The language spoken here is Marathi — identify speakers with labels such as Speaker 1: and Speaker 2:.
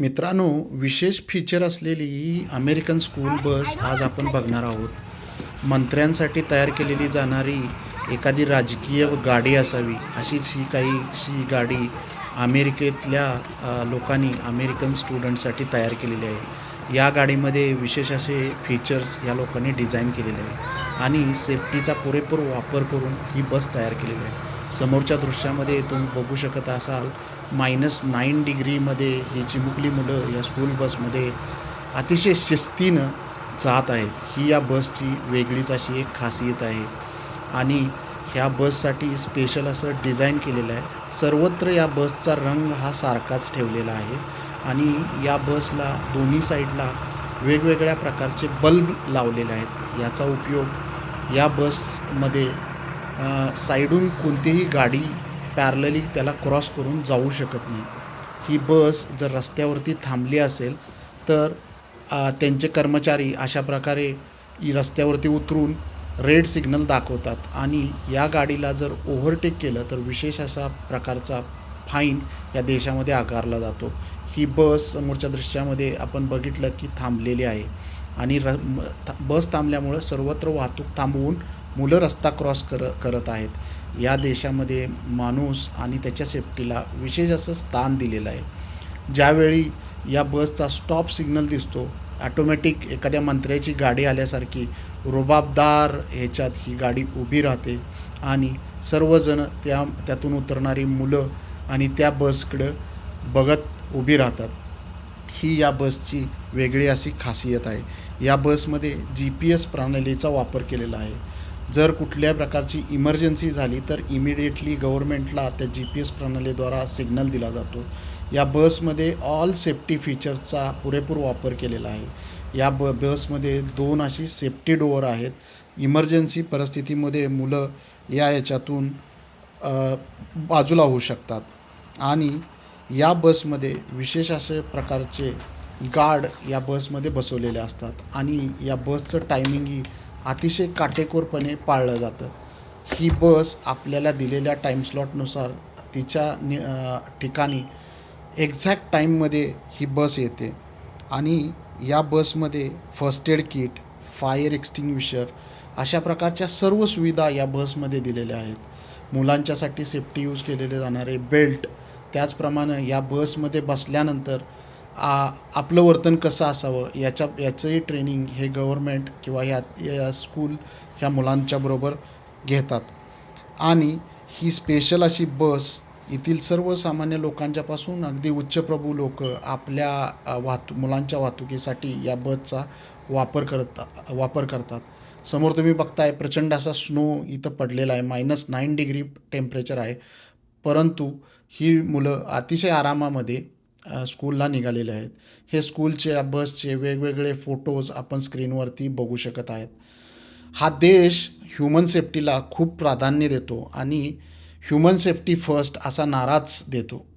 Speaker 1: मित्रांनो विशेष फीचर असलेली ही अमेरिकन स्कूल बस आज आपण बघणार आहोत. मंत्र्यांसाठी तयार केलेली जाणारी एखादी राजकीय गाडी असावी अशीच ही काहीशी गाडी अमेरिकेतल्या लोकांनी अमेरिकन स्टुडंटसाठी तयार केलेली आहे. या गाडीमध्ये विशेष असे फीचर्स या लोकांनी डिझाईन केलेले आहे. आणि सेफ्टीचा पुरेपूर वापर करून ही बस तयार केलेली आहे. समोरच्या दृश्यामध्ये तुम्ही बघू शकत असाल मायनस नाईन डिग्रीमध्ये ही चिमुकली मुलं या स्कूल बसमध्ये अतिशय शिस्तीनं जात आहेत. ही या बसची वेगळीच अशी एक खासियत आहे. आणि ह्या बससाठी स्पेशल असं डिझाईन केलेलं आहे. सर्वत्र या बसचा रंग हा सारखाच ठेवलेला आहे. आणि या बसला दोन्ही साईडला वेगवेगळ्या प्रकारचे बल्ब लावलेले आहेत. याचा उपयोग या बसमध्ये साईडून कोणतीही गाडी पॅरलली त्याला क्रॉस करून जाऊ शकत नाही. ही बस जर रस्त्यावरती थांबली असेल तर त्यांचे कर्मचारी अशा प्रकारे रस्त्यावरती उतरून रेड सिग्नल दाखवतात आणि या गाडीला जर ओव्हरटेक केलं तर विशेष असा प्रकारचा फाईन या देशामध्ये आकारला जातो. ही बस समोरच्या दृश्यामध्ये आपण बघितलं की थांबलेली आहे आणि र बस थांबल्यामुळं सर्वत्र वाहतूक थांबवून मुलं रस्ता क्रॉस कर करत आहेत. या देशामध्ये माणूस आणि त्याच्या सेफ्टीला विशेष असं स्थान दिलेलं आहे. ज्यावेळी या बसचा स्टॉप सिग्नल दिसतो ॲटोमॅटिक एखाद्या मंत्र्याची गाडी आल्यासारखी रुबाबदार ह्याच्यात ही गाडी उभी राहते आणि सर्वजण त्या त्यातून उतरणारी मुलं आणि त्या बसकडं बघत उभी राहतात. ही या बसची वेगळी अशी खासियत आहे. या बसमध्ये जी पी एस प्रणालीचा वापर केलेला आहे. जर कुठल्या प्रकारची इमर्जन्सी झाली तर इमिडिएटली गव्हर्मेंटला त्या जी पी एस प्रणालीद्वारा सिग्नल दिला जातो. या बसमध्ये ऑल सेफ्टी फीचर्सचा पुरेपूर वापर केलेला आहे. या ब बसमध्ये दोन अशी सेफ्टी डोअर आहेत. इमर्जन्सी परिस्थितीमध्ये मुलं या याच्यातून बाजूला होऊ शकतात. आणि या बसमध्ये विशेष असे प्रकारचे गार्ड या बसमध्ये बसवलेले असतात. आणि या बसचं टायमिंगही अतिशय काटेकोरपणे पाळलं जातं. ही बस आपल्याला दिलेल्या टाईम स्लॉटनुसार तिच्या नि ठिकाणी एक्झॅक्ट टाईममध्ये ही बस येते. आणि या बसमध्ये first aid kit fire extinguisher अशा प्रकारच्या सर्व सुविधा या बसमध्ये दिलेल्या आहेत. मुलांच्यासाठी सेफ्टी यूज केलेले जाणारे बेल्ट त्याचप्रमाणे या बसमध्ये बसल्यानंतर आ आपलं वर्तन कसं असावं? याच्या याचंही ट्रेनिंग हे गव्हर्मेंट किंवा या या स्कूल ह्या मुलांच्या बरोबर घेतात. आणि ही स्पेशल अशी बस येथील सर्वसामान्य लोकांच्यापासून अगदी उच्चप्रभू लोक आपल्या वाहतू मुलांच्या वाहतुकीसाठी या बसचा वापर करत वापर करतात. समोर तुम्ही बघताय प्रचंड असा स्नो इथं पडलेला आहे. मायनस नाईन डिग्री टेम्परेचर आहे. परंतु ही मुलं अतिशय आरामामध्ये स्कूलला निघालेले आहेत. हे स्कूलचे बसचे वेगवेगळे फोटोज आपण स्क्रीनवरती बघू शकत आहेत. हा देश ह्युमन सेफ्टीला खूप प्राधान्य देतो आणि ह्युमन सेफ्टी फर्स्ट असा नाराच देतो.